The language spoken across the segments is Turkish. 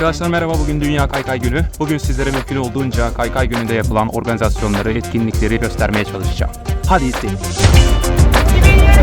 Arkadaşlar merhaba bugün Dünya Kaykay Günü. Bugün sizlere mümkün olduğunca Kaykay Günü'nde yapılan organizasyonları, etkinlikleri göstermeye çalışacağım. Hadi izleyin. Dünya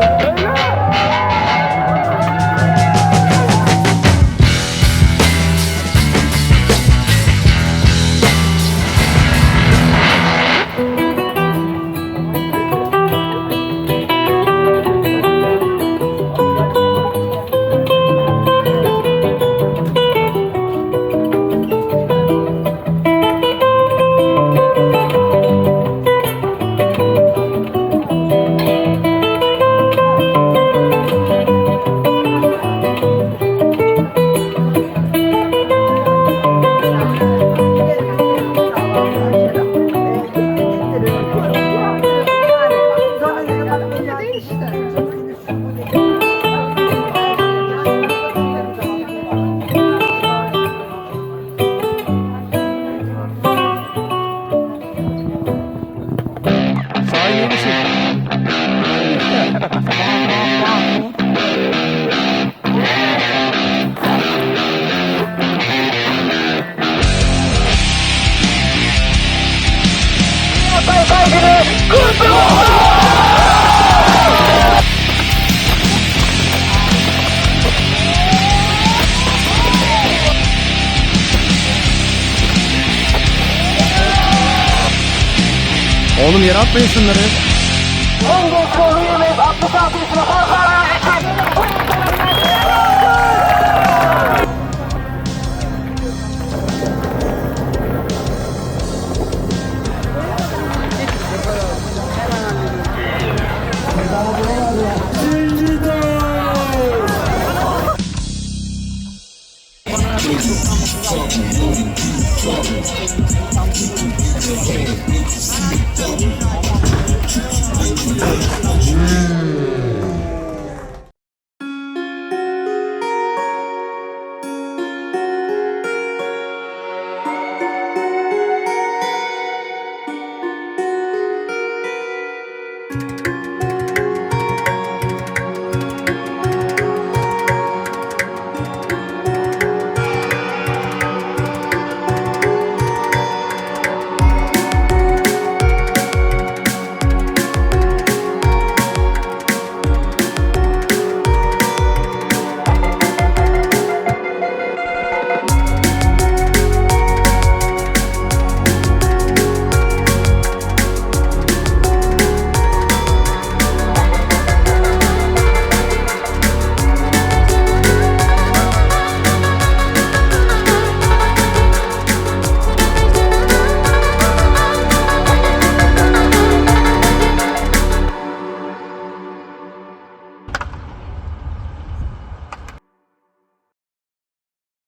Corpo! Oğlum yere atmayın şunları. En geç golü yemeyiz. 66 yaşına kalkar.